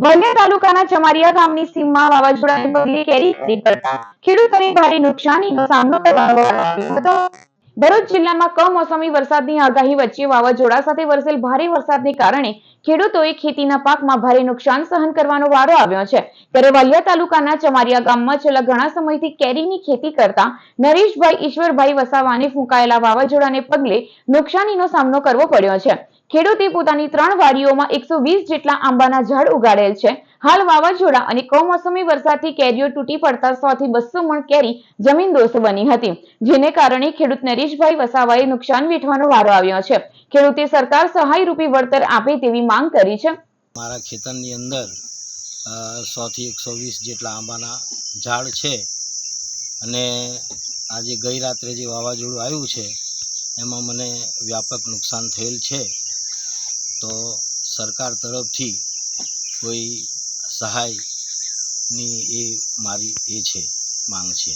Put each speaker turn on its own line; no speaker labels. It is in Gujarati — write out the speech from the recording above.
વલિયા તાલુકાના ચમારિયા ગામની સીમમાં વાવાઝોડાને પગલે કેરી ખરીદ કરતા ખેડૂતોને ભારે નુકસાનીનો સામનો કરવાનો હતો. ભરૂચ જિલ્લામાં કમોસમી વરસાદની આગાહી વચ્ચે વાવાઝોડા સાથે વરસેલ ભારે વરસાદને કારણે ખેડૂતોએ ખેતીના પાકમાં ભારે નુકસાન સહન કરવાનો વારો આવ્યો છે. ત્યારે વાલિયા તાલુકાના ચમારિયા ગામમાં છેલ્લા ઘણા સમયથી કેરીની ખેતી કરતા નરેશભાઈ, ઈશ્વરભાઈ વસાવાને ફૂંકાયેલા વાવાઝોડાને પગલે નુકસાનીનો સામનો કરવો પડ્યો છે. ખેડૂતે પોતાની ત્રણ વાડીઓમાં એકસો વીસ જેટલા આંબાના ઝાડ ઉગાડેલ છે. હાલ વાવાઝોડા અને કમોસમી વરસાદથી કેરીઓ તૂટી પડતા સો થી બસો મણ કેરી જમીનદોસ્ત બની હતી, જેને કારણે ખેડૂત નરેશભાઈ વસાવાએ નુકસાન વેઠવાનો વારો આવ્યો છે. ખેડૂતે સરકાર સહાય રૂપી વળતર આપે તેવી માંગ કરી છે.
મારા ખેતરની અંદર સોથી એકસો વીસ જેટલા આંબાના ઝાડ છે અને આજે ગઈ રાત્રે જે વાવાઝોડું આવ્યું છે, એમાં મને વ્યાપક નુકસાન થયેલ છે. તો સરકાર તરફથી કોઈ સહાયની એ મારી એ છે માંગ છે.